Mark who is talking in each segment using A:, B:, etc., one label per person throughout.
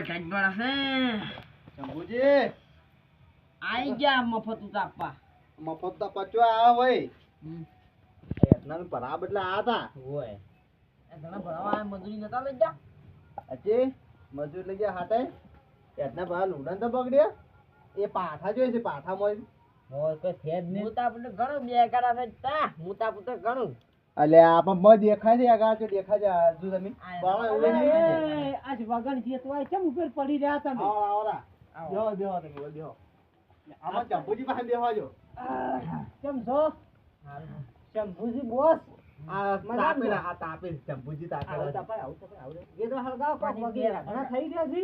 A: જ બળા છે
B: શંભુજી.
A: આઈ ગયા મફત ઉતાપવા
B: મફત તો પચવા આ હોય.
A: હમ.
B: એટલા ભરા બદલા આ હતા
A: હોય. એ ઘણા ભરાવા મજૂરી નતા લઈ ગયા?
B: અચે મજૂર લઈ ગયા હાટે? એટલા ભરા લુડન તો બગડ્યા. એ પાઠા જોઈએ છે પાઠામાં
A: હોય કોઈ છે જ નહીં. હું તો આપણે ઘણું બે કરા તા. હું તો ઘણું.
B: અલે આપણ મ દેખાય છે આગળ જો દેખાય છે આ તમે? નહીં.
A: આજ વગર જે તો કેમ ઉપર પડી રહ્યા તમે?
B: આવરા આવરા બેહો બેહો તમે બોલ આમાં ચંપુજી પાસે બેહો
A: કેમ છો? ચંપુજી બોસ.
B: આ તાપે આ તાપે ચંપુજી તાપે
A: આવો તપાય આવો તપાય આવો. એ તો હળગાવ કોક વગેરે. ઘણા થઈ ગયા છે.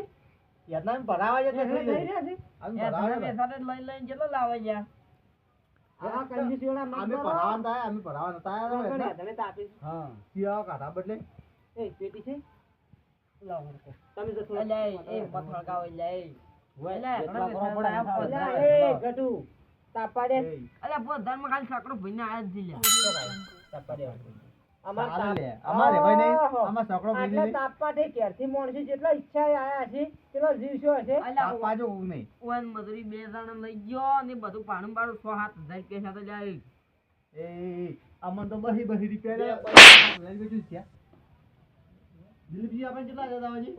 B: એટલા ભરાવા છે
A: થઈ ગયા છે. લઈ લઈને કેટલો લાવે માફ
B: અમે. ભરાવાના થાય અમે
A: વગર
B: એટલે?
A: તમે તાપી
B: હા સિયા કાઢા બદલે.
A: એ પેટી છે? લાવો. તમે થોડું એ પથ્થર ગાવ એટલે એ ગટુ તાપા અલ્યા પોતાનમાં ખાલી સાકડો ભઈને આયા જ લ્યા તાપા દે. અમાર
B: ચાલે
A: તાપ-
B: લે. અમારે ભાઈ નહીં,
A: ઓહો.
B: સકડો ભાઈ નહીં.
A: તાપા દે ક્યારથી માણસો જેટલા ઈચ્છા આયા છે કેટલો જીવશો હશે.
B: તાપવા જેવું નહીં.
C: ઓન મજૂરી બે જણા લઈ ગયો ને બધું પાણું બાળું સો હાથ હજાર કે સાથે જાય
B: એ, એ, તો બહી બહી રૂપિયા લઈ ગયો છું દિલીપજી આપણે કેટલા જતા હોય છે?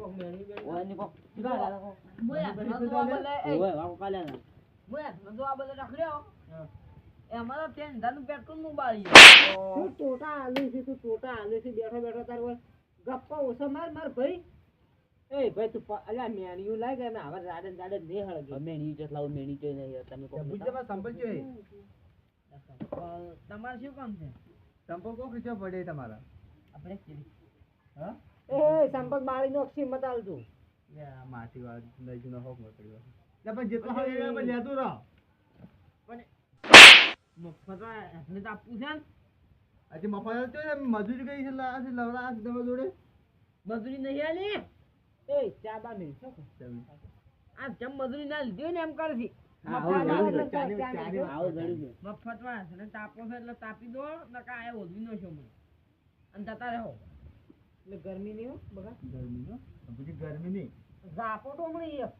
C: ઓન તો તેન ધન પેટ્રોલનું બાળી
A: હું ટોટા આલુ છે તું ટોટા આલુ છે બેઠો બેઠો તાર ગપ્પા ઓછો માર માર ભાઈ. એ ભાઈ તું અલ્યા મેણીયું લાગે ને હવે રાડન રાડન ને હળગે.
C: મેણી જેટલા હું મેણી જોઈ નહીં તમે કોક
B: ચંપુજીમાં સંપલ છે એ.
C: તમારે શું કામ છે?
B: સંપલ કો ખીચો પડે તમારા.
C: આપણે
B: હા?
A: એ સંપક બાળી નો અક્ષી મત આલતું
B: લે, આ માટી વાળ લઈ જનો હોક. લે, પણ જેટલો હોય એ લેતો રહો. રહો.
C: મફતમાં એટલે તો આપવું છે ને.
B: આજે મફત તો મજૂરી કઈ છે લવડા છે જોડે?
C: મજૂરી નહીં આલી.
A: એ ચા બા શું
C: આ જમ મજૂરી ના લીધી ને એમ કરશી. મફતમાં છે ને તાપો છે એટલે તાપી દો નકા આ ઓધવી નો છો મને. અને જતા રહો.
A: એટલે ગરમી નહીં હો ગરમી
B: નો? પછી ગરમી નહીં.
A: ઝાપો તો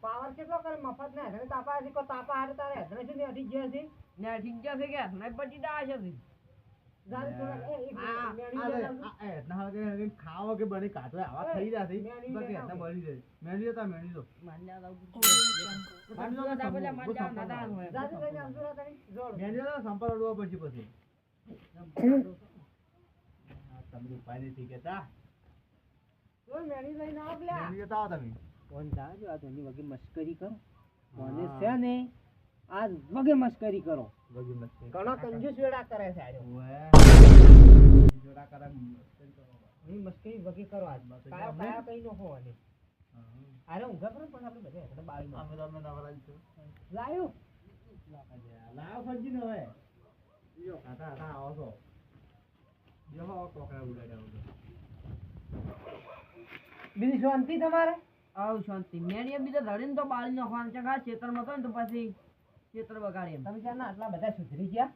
A: પાવર કેટલો કરે? મફત ને હેઠળ તાપા હારે તારે હેઠળ શું ને અઢી ગયા છે?
C: ને અઢી ગયા છે કે નહીં પછી ડા છે જી.
B: ખાવો કે બને કાઢો આવા થઈ જશે બાકી
A: લેતા
B: મળી જાય. મેળી જતા મેળી દો.
A: જતા
B: સંપલ અડવા પછી પછી. આ ઉપાય નથી કેતા.
A: મેળી લઈને આવો
B: મેળી જતા આવો તમે.
A: ફોન જાજો આ ધોની વગે મશ્કરી કરો. મને છે ને આ વગે મશ્કરી કરો.
B: વગે મશ્કરી.
A: ઘણો કંજૂસ વેડા કરે છે આજો.
B: જોડા કરા મસ્તી કરો.
A: ની મસ્કરી વગે કરો આજ
B: બસ.
A: કાયો કાયો કઈ નો
B: હો.
A: અને અરે ઊંઘા પર પણ આપણે બધે એટલે બાવી માં
B: અમે તો અમે નવરા જ છું.
A: લાયો.
B: લાવ ફરજી ને હવે. લ્યો કાકા કાકા આવો છો. લ્યો આવો કોકરા ઉડાડ્યા.
A: બીજી શાંતિ તમારે?
C: આવ શાંતિ. મેણીએ બીજા ધડીને તો બાળી નાખવાનું છે આ ખેતરમાં તો ને તો પછી ખેતર બગાડે એમ.
A: તમે ક્યાં ના આટલા બધા સુધરી ગયા?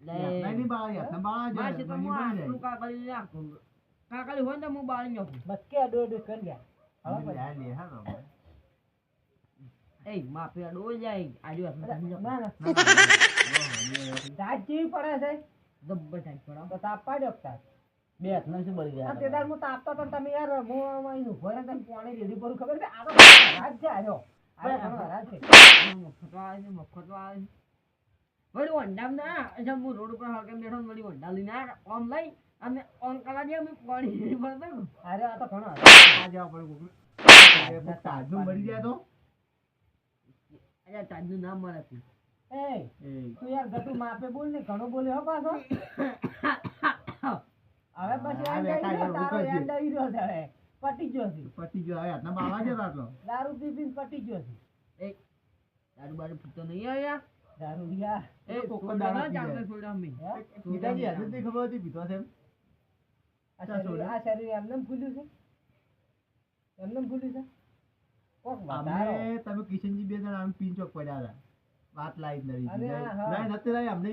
C: લે.
B: નહીં, નહીં બાળા યાર, તમે બાળા
C: મારા
B: જાય,
C: ખેતરમાં
B: નહીં
C: આટલું કાકડી લઈ નાખું કાકડી હોય ને તો હું બાળી નાખું.
A: બસકે અડો અડો કરી ગયા હવે
B: બાળા
A: પછી.
B: જાય. લે, હા, બાબા.
C: એ માફી અડો જાય. આજુ હાથમાં
A: ના ના.
B: ના, ના, ના, ના,
A: દાંત જેવી પડે છે.
C: જબ્બર ટાઈટ પડાવ
A: તો તાપવા દો તાર
C: બે હાથમાં શું બળી
A: આ
C: જાય
A: તે દાડ હું તાપતો તો તમે યાર હું અહીં ઊભો રહે તમે પાણી રેડી કરું ખબર છે? આ તો હરાજ છે આજો આ તો ઘણો હરાજ છે.
C: મફતો આવે છે મફતો આવે છે વળી વંડામ ના અચ્છા હું રોડ ઉપર હળકે બેઠો વળી વંડા લઈને ઓમ લઈ અને ઓમ કલા દે અમે પાણી
A: અરે આ તો ઘણો
B: આ જાઓ આપણે કોકનું. એ કોક તાજનું મળી જાય તો?
C: તાજનું નામ મળે
A: એ તું યાર ગટુ માપે બોલ ને ઘણો બોલ્યો હો પાછો. હવે પછી
B: હા,
A: એમ
B: બેટા,
A: કહી દો,
B: યાર,
A: તારો
B: ઉકળશે.
A: એન્ડ આવી રહ્યો છે હવે. પટી ગયો છે.
B: પટી ગયો હવે હાથના બાવા છે આટલો
A: દારૂ પી પીને પટી ગયો છે.
C: એ દારૂ બારું ફૂટતો નહીં આવ્યા?
A: દારૂડિયા
C: એ
B: કોકો
C: દારૂ
B: જાય.
C: છોડ્યા અમે.
B: પિતાજી હજુ જ ખબર હતી પીતો છે એમ.
A: આ
B: ચાલ
A: શરીર
B: છોડે.
A: આ શરીર એમનેમ ફૂલ્યું છે? એમનેમ ફૂલ્યું છે?
B: તમે કિશનજી બે જણા આમ પિન ચોક પડ્યા હતા. વાત લાવી. લાઈ નથી લાવી અમને.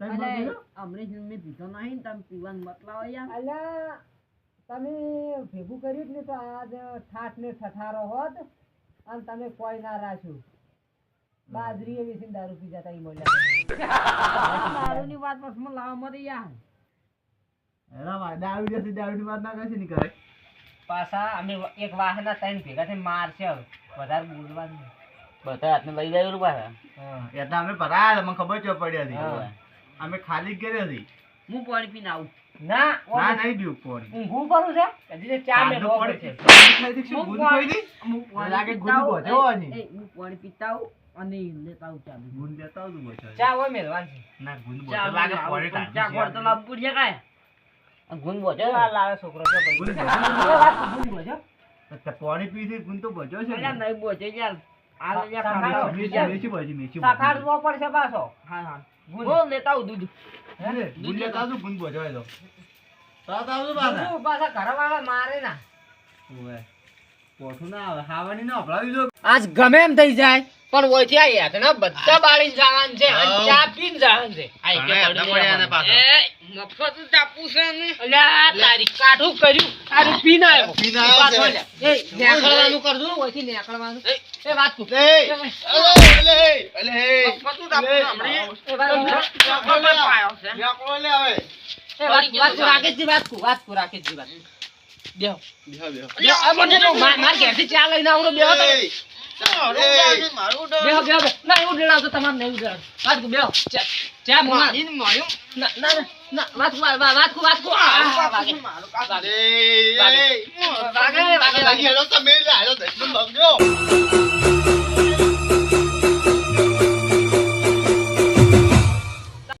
C: અમરેશ મેં પીધો નહીં તમે પીવાનું મતલબ આવ્યા
A: અલ્યા તમે ભેગું કર્યું જ ને તો આજ ઠાઠ ને ઠઠારો હોત અને તમે કોઈ ના રાખ્યું. બાજરી એવી છે દારૂ પી જતા મળ્યા દારૂ
C: દારૂની વાત પછી લાવવા મત યાર
B: દારૂ જશે દારૂની વાત ના કરશે ની કરે
A: પાછા અમે એક વાહના ત્રણ ભેગા થઈ મારશે. વધારે બોલવાનું.
D: બધા હાથને લઈ જાય પાછા.
B: હા એટલે અમે ભરાયા મને ખબર ચો પડી હતી. અમે ખાલી ઘરે હતી
C: હું પાણી પીને આવું
A: ના
B: ના નહીં પીવું પાણી
A: ઊંઘવું પડું છે હજી તો ચા મેં
B: સાંજનું
A: છે
B: પાણી
C: હું
B: ગુંદ
C: હું પાણી
B: લાગે
C: પીતા
B: ગુંદ
C: આવું.
B: બોધ્યો હોય ને.
C: એ, એ, હું પાણી પીતા આવું અને લેતા આવું ચા
B: ગુંદ લેતા આવતું બોચો.
A: ચા હોય મેલવાની છે
B: ના ગુંદ બોચો. લાગે
C: બી
B: પાણી
C: ચા
B: છે.
C: તો લાવવું પડશે કાંઈ?
D: આ ગુણ બોચો
A: જો આ લાવે છોકરો છે
B: ગુંદ
A: તો.
B: તો પાણી પી થી ગુંદ તો બોચો છે
C: નહીં બોચે યાર. આ લઈ જા
A: સા-
C: ખાવા.
A: સા-
B: મેથી- મેથી બોચી, મેથી
A: સાકાર
B: બોચી.
A: જોવો પડશે પાછો
C: હા, હા. હું? લેતા આવું દૂધ.
B: ગુંદ લેતા આવતું, ગુંદ બોચો હોય તો. તરત આવતું પાછા.
A: પાછા ઘરવાળા મારે ના.
B: ઓય પોઠું ના આવે હાવાની ના હભળાવી દો
A: આજ ગમે એમ થઈ જાય. પણ ઓયથી આ હેઠના બધા બાળી જવાનું છે અને ચા પીને જવાનું છે.
D: આ એકે
B: પડ્યા ને
C: એ, મફત ટાપુ છે ને.
A: અલ્યા તારી કાઠું કર્યું. તારું પીને આવ્યો.
B: પીને આવ્યો
A: પાછો. એ નેકળવાનું કરજો ઓયથી નેકળવાનું. એ. વાત તું.
B: એ, અલે, અલે,
C: મફત ટાપુ
B: અલે,
A: એ વાત.
B: નેકળો લે હવે.
A: એ વાત વાત રાકેશજી વાત કુ વાત કુ રાકેશજી વાત બેહો
B: બેહો, બેહો.
A: આ મને તો માર માર ઘેરથી ચા લઈને આવું બેહો તમે
B: એ, એ,
C: મારું
A: બેહો બેહો. ના એવું ડરાવતો તમારે નહીં ડરાવતો વાત તું બેહો ચા ચા મોમાં. ના ના ના, ના વાત તું વાત વાત તું વાત આ, વાગે. વાગે
B: એ,
A: વાગે. વાગે
B: તમે લે, હેલો દર્શન ભાગજો.